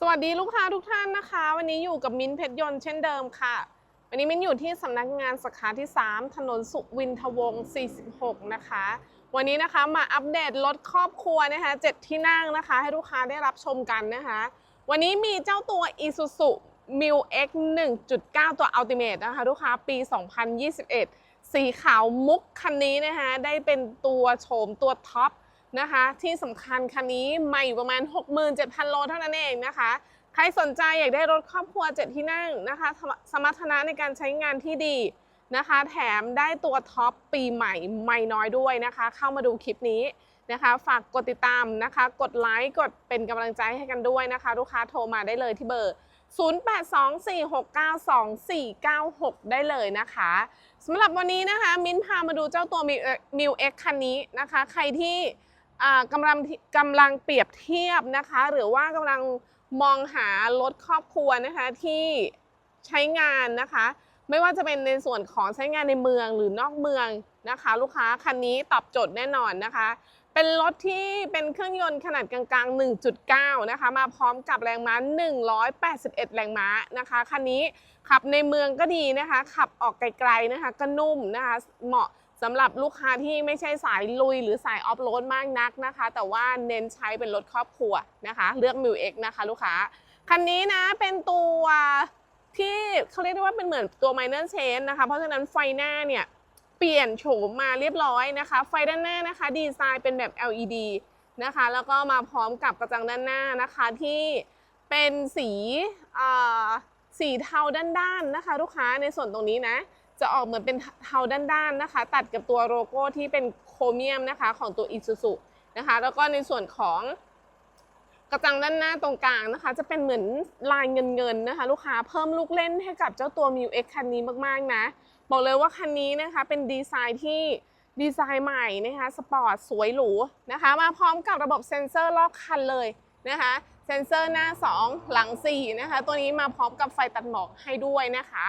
สวัสดีลูกค้าทุกท่านนะคะ วันนี้อยู่กับมิ้นท์เพชรยนต์เช่นเดิมค่ะ วันนี้มิ้นท์อยู่ที่สำนักงานสาขาที่ 3 ถนนสุวินทวงศ์46 นะคะ วันนี้นะคะมาอัปเดตรถครอบครัวนะคะ7ที่นั่งนะคะ ให้ลูกค้าได้รับชมกันนะคะ วันนี้มีเจ้าตัว Isuzu m i l X 1.9 ตัว Ultimate นะคะลูกค้าปี 2021 สีขาวมุกคันนี้นะคะได้เป็นตัวโฉมตัวท็อป นะคะ ที่สำคัญคันนี้ใหม่อยู่ประมาณ 67,000 โลเท่านั้นเองนะคะ ใครสนใจอยากได้รถครอบครัว 7 ที่นั่งนะคะ สมรรถนะในการใช้งานที่ดีนะคะ แถมได้ตัวท็อปปีใหม่ไม่น้อยด้วยนะคะ เข้ามาดูคลิปนี้นะคะ ฝากกดติดตามนะคะ กดไลค์กดเป็นกำลังใจให้กันด้วยนะคะ ลูกค้าโทรมาได้เลยที่เบอร์ 0824692496 ได้เลยนะคะสำหรับวันนี้นะคะ มิ้นท์พามาดูเจ้าตัวมิวเอ็กคันนี้นะคะ ใครที่ กำลังกำลังเปรียบเทียบนะคะ หรือว่ากำลังมองหารถครอบครัวนะคะที่ใช้งานนะคะ ไม่ว่าจะเป็นในส่วนของใช้งานในเมืองหรือนอกเมืองนะคะ ลูกค้าคันนี้ตอบโจทย์แน่นอนนะคะ เป็นรถที่เป็นเครื่องยนต์ขนาดกลางๆ 1.9 นะคะ มาพร้อมกับแรงม้า 181 แรงม้านะคะคันนี้ขับในเมืองก็ดีนะคะ ขับออกไกลๆนะคะ ก็นุ่มนะคะเหมาะ สำหรับลูกค้าที่ไม่ใช่สายลุยหรือสายออฟโรดมากนักนะคะ แต่ว่าเน้นใช้เป็นรถครอบครัวนะคะ เลือก m ิวเอ็กนะคะลูกค้า คันนี้นะเป็นตัวที่เขาเรียกได้ว่าเป็นเหมือนตัว minor change นะคะ เพราะฉะนั้นไฟหน้าเนี่ย เปลี่ยนโฉมมาเรียบร้อยนะคะ ไฟด้านหน้านะคะ ดีไซน์เป็นแบบ LED นะคะ แล้วก็มาพร้อมกับกระจังด้านหน้านะคะที่เป็นสีอ่าสีเทาด้านๆนะคะ ลูกค้าในส่วนตรงนี้นะ จะออกเหมือนเป็นเทาด้านๆนะคะ ตัดกับตัวโลโก้ที่เป็นโครเมียมนะคะของตัว Isuzu นะคะ แล้วก็ในส่วนของกระจังด้านหน้าตรงกลางนะคะ จะเป็นเหมือนลายเงินๆนะคะ ลูกค้าเพิ่มลูกเล่นให้กับเจ้าตัว m ิว X คันนี้มากๆนะบอกเลยว่าคันนี้นะคะเป็นดีไซน์ที่ดีไซน์ใหม่นะคะสปอร์ตสวยหรูนะคะ มาพร้อมกับระบบเซ็นเซอร์รอบคันเลยนะคะเซ็นเซอร์หน้า 2 หลัง 4 นะคะ ตัวนี้มาพร้อมกับไฟตัดหมอกให้ด้วยนะคะ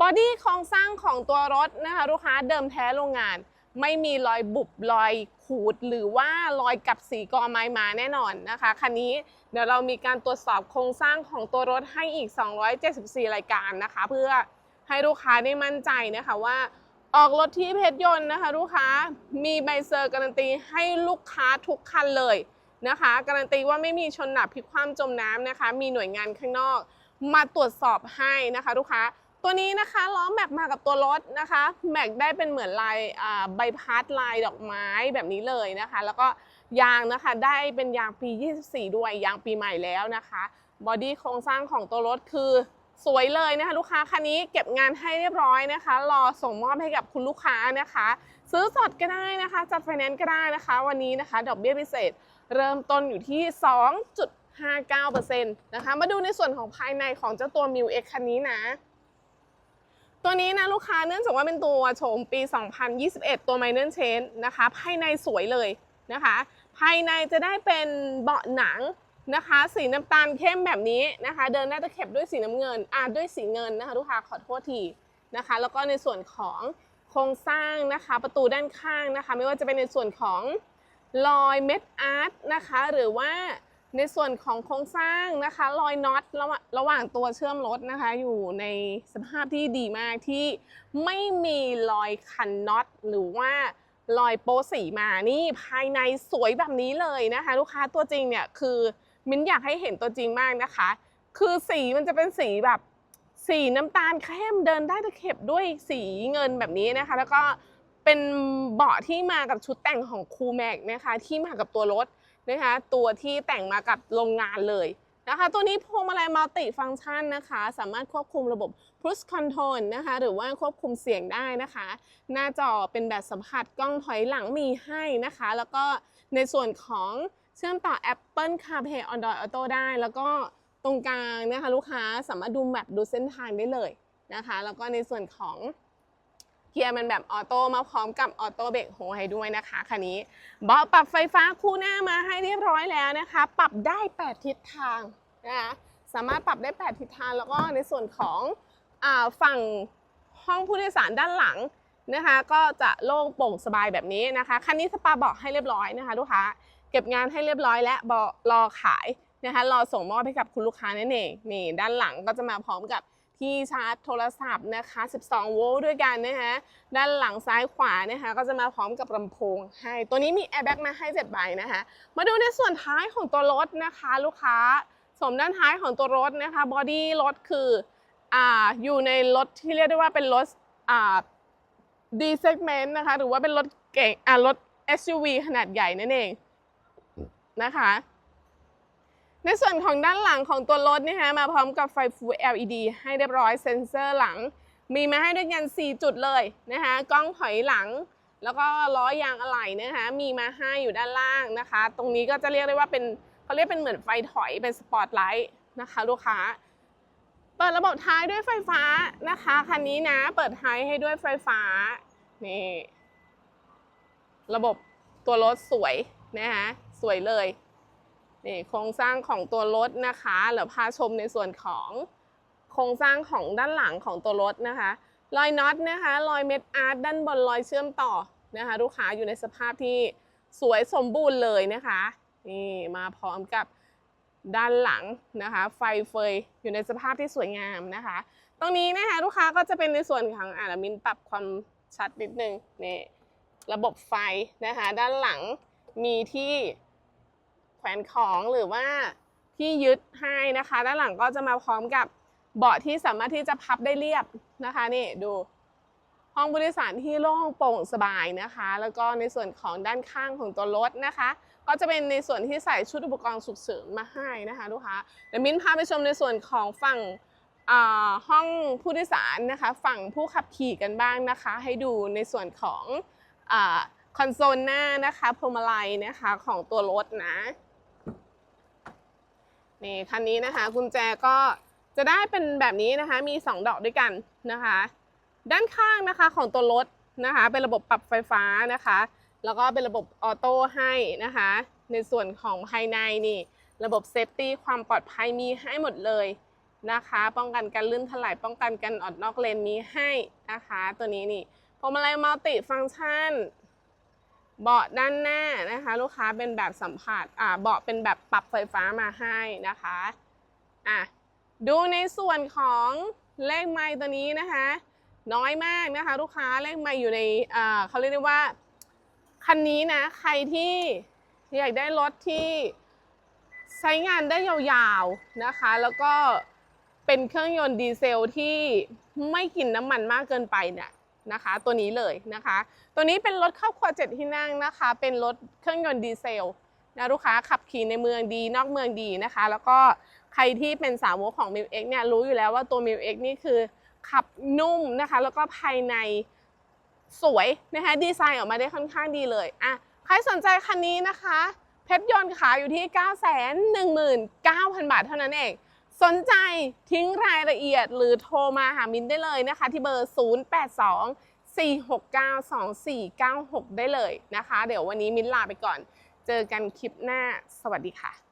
บอดี้โครงสร้างของตัวรถนะคะลูกค้าเดิมแท้โรงงาน ไม่มีรอยบุบรอยขูดหรือว่ารอยกับสีกอไม้มาแน่นอนนะคะคันนี้เดี๋ยวเรามีการตรวจสอบโครงสร้างของตัวรถให้อีก 274 รายการนะคะ เพื่อให้ลูกค้าได้มั่นใจนะคะว่าออกรถที่เพชรยนต์นะคะลูกค้ามีใบเซอร์การันตีให้ลูกค้าทุกคันเลยนะคะการันตีว่าไม่มีชนหนักพลิกคว่ำจมน้ำนะคะ มีหน่วยงานข้างนอก มาตรวจสอบให้นะคะ ลูกค้า ตัวนี้นะคะล้อแม็กมากับตัวรถนะคะแม็กได้เป็นเหมือนลายใบพัดลายดอกไม้แบบนี้เลยนะคะ แล้วก็ยางนะคะได้เป็นยางปี 24 ด้วยยางปีใหม่แล้วนะคะบอดี้โครงสร้างของตัวรถคือสวยเลยนะคะลูกค้าคันนี้เก็บงานให้เรียบร้อยนะคะ รอส่งมอบให้กับคุณลูกค้านะคะ ซื้อสดก็ได้นะคะ จัดไฟแนนซ์ก็ได้นะคะ วันนี้นะคะ ดอกเบี้ยพิเศษ เริ่มต้นอยู่ที่ 2.59%นะคะ มาดูในส่วนของภายในของเจ้าตัว m ิว X คันนี้นะ ตัวนี้นะลูกค้าเนื่องจากว่าเป็นตัวโฉมปี 2021 ตัว Minor Change นะคะ ภายในสวยเลยนะคะ ภายในจะได้เป็นเบาะหนังนะคะ สีน้ำตาลเข้มแบบนี้นะคะ เดินหน้าตะเข็บด้วยสีน้ำเงินอ่าด้วยสีเงินนะคะลูกค้าขอโทษทีนะคะ แล้วก็ในส่วนของโครงสร้างนะคะ ประตูด้านข้างนะคะ ไม่ว่าจะเป็นในส่วนของรอยเม็ดอาร์ตนะคะ หรือว่า ในส่วนของโครงสร้างนะคะรอยน็อตระหว่างระหว่างตัวเชื่อมรถนะคะ อยู่ในสภาพที่ดีมากที่ไม่มีรอยคันน็อตหรือว่ารอยโป๊สีมานี่ภายในสวยแบบนี้เลยนะคะ ลูกค้าตัวจริงเนี่ยคือมิ้นอยากให้เห็นตัวจริงมากนะคะ คือสีมันจะเป็นสีแบบสีน้ำตาลเข้มเดินได้ตะเข็บด้วยสีเงินแบบนี้นะคะ แล้วก็เป็นเบาะที่มากับชุดแต่งของคูแม็กนะคะที่มากับตัวรถ นะคะตัวที่แต่งมากับโรงงานเลยนะคะตัวนี้พวงมาลัยมัลติฟังก์ชันนะคะ สามารถควบคุมระบบ cruise control นะคะหรือว่าควบคุมเสียงได้นะคะ หน้าจอเป็นแบบสัมผัสกล้องถอยหลังมีให้นะคะ แล้วก็ในส่วนของเชื่อมต่อ Apple CarPlay Android Auto ได้ แล้วก็ตรงกลางนะคะลูกค้าสามารถดูแมปดูเส้นทางได้เลยนะคะ แล้วก็ในส่วนของ เกียร์มันแบบออโต้มาพร้อมกับออโต้เบรกโฮให้ด้วยนะคะคันนี้เบาะปรับไฟฟ้าคู่หน้ามาให้เรียบร้อยแล้วนะคะ ปรับได้ 8 ทิศทางนะคะสามารถปรับได้ 8 ทิศทางแล้วก็ในส่วนของอาฝั่งห้องผู้โดยสารด้านหลังนะคะ ก็จะโล่งโปร่งสบายแบบนี้นะคะคันนี้สปาเบาะให้เรียบร้อยนะคะลูกค้าเก็บงานให้เรียบร้อยและเบาะรอขายนะคะรอส่งมอบให้กับคุณลูกค้านั่นเองนี่ด้านหลังก็จะมาพร้อมกับ ที่ชาร์จโทรศัพท์นะคะ 12 โวลต์ด้วยกันนะคะด้านหลังซ้ายขวานะคะก็จะมาพร้อมกับลำโพงให้ตัวนี้มีแอร์แบ็กมาให้7ใบนะคะ มาดูในส่วนท้ายของตัวรถนะคะ ลูกค้าสมด้านท้ายของตัวรถนะคะบอดี้รถคืออ่าอยู่ในรถที่เรียกได้ว่าเป็นรถอ่า D segment นะคะ หรือว่าเป็นรถเก่งอ่ารถ SUV ขนาดใหญ่นั่นเองนะคะ ในส่วนของด้านหลังของตัวรถนะคะมาพร้อมกับไฟ Full LED ให้เรียบร้อยเซ็นเซอร์หลัง มีมาให้ด้วยกัน 4 จุดเลยนะคะกล้องถอยหลัง แล้วก็ล้อยางอะไหล่นะคะมีมาให้อยู่ด้านล่างนะคะ ตรงนี้ก็จะเรียกได้ว่าเป็นเขาเรียกเป็นเหมือนไฟถอยเป็นสปอตไลท์นะคะลูกค้า เปิดระบบท้ายด้วยไฟฟ้านะคะคันนี้นะเปิดท้ายให้ด้วยไฟฟ้านี่ระบบตัวรถสวยนะคะสวยเลย นี่โครงสร้างของตัวรถนะคะเดี๋ยวพาชมในส่วนของโครงสร้างของด้านหลังของตัวรถนะคะ รอยน็อตนะคะรอยเม็ดอาร์ตด้านบนรอยเชื่อมต่อนะคะลูกค้าอยู่ในสภาพที่สวยสมบูรณ์เลยนะคะนี่มาพร้อมกับด้านหลังนะคะ ไฟเฟยอยู่ในสภาพที่สวยงามนะคะ ตรงนี้นะคะลูกค้าก็จะเป็นในส่วนของอ่ามินปรับความชัดนิดนึงนี่ระบบไฟนะคะ ด้านหลังมีที่ แขวนของหรือว่าที่ยึดให้นะคะ ด้านหลังก็จะมาพร้อมกับเบาะที่สามารถที่จะพับได้เรียบนะคะนี่ดูห้องผู้โดยสารที่โล่งโปร่งสบายนะคะ แล้วก็ในส่วนของด้านข้างของตัวรถนะคะ ก็จะเป็นในส่วนที่ใส่ชุดอุปกรณ์ฉุกเฉินมาให้นะคะลูกค้าเดี๋ยวมิ้นพาไปชมในส่วนของฝั่งอ่าห้องผู้โดยสารนะคะ ฝั่งผู้ขับขี่กันบ้างนะคะ ให้ดูในส่วนของอาคอนโซลหน้านะคะพวงมาลัยนะคะของตัวรถนะ นี่คันนี้นะคะกุญแจก็จะได้เป็นแบบนี้นะคะ มี 2 ดอกด้วยกันนะคะ ด้านข้างนะคะของตัวรถนะคะ เป็นระบบปรับไฟฟ้านะคะ แล้วก็เป็นระบบออโต้ให้นะคะ ในส่วนของภายในนี่ ระบบเซฟตี้ความปลอดภัยมีให้หมดเลยนะคะ ป้องกันการลื่นถลายป้องกันการออดนอกเลนมีให้นะคะ ตัวนี้นี่พวงมาลัยมัลติฟังก์ชัน เบาะด้านหน้านะคะ ลูกค้าเป็นแบบสัมผัสอ่าเบาะเป็นแบบปรับไฟฟ้ามาให้นะคะอะดูในส่วนของเลขไมล์ตัวนี้นะคะ น้อยมากนะคะ ลูกค้าเลขไมล์อยู่ในอ่าเขาเรียกได้ว่าคันนี้นะใครที่อยากได้รถที่ใช้งานได้ยาวๆนะคะ แล้วก็เป็นเครื่องยนต์ดีเซลที่ไม่กินน้ำมันมากเกินไปเนี่ย นะคะ ตัวนี้เลยนะคะ ตัวนี้เป็นรถครอบครัวเจ็ดที่นั่งนะคะ เป็นรถเครื่องยนต์ดีเซลนะลูกค้าขับขี่ในเมืองดีนอกเมืองดีนะคะ แล้วก็ใครที่เป็นสาวกของ m ิ l X เนี่ยรู้อยู่แล้วว่าตัว m ิ l X นี่คือขับนุ่มนะคะ แล้วก็ภายในสวยนะคะดีไซน์ออกมาได้ค่อนข้างดีเลยอะใครสนใจคันนี้นะคะ เพชรยนต์ขายอยู่ที่ 9 1 9 0 0 0 บาทเท่านั้นเอง สนใจทิ้งรายละเอียดหรือโทรมาหามินได้เลยนะคะ ที่เบอร์ 082 4692496 ได้เลยนะคะ เดี๋ยววันนี้มินลาไปก่อน เจอกันคลิปหน้า สวัสดีค่ะ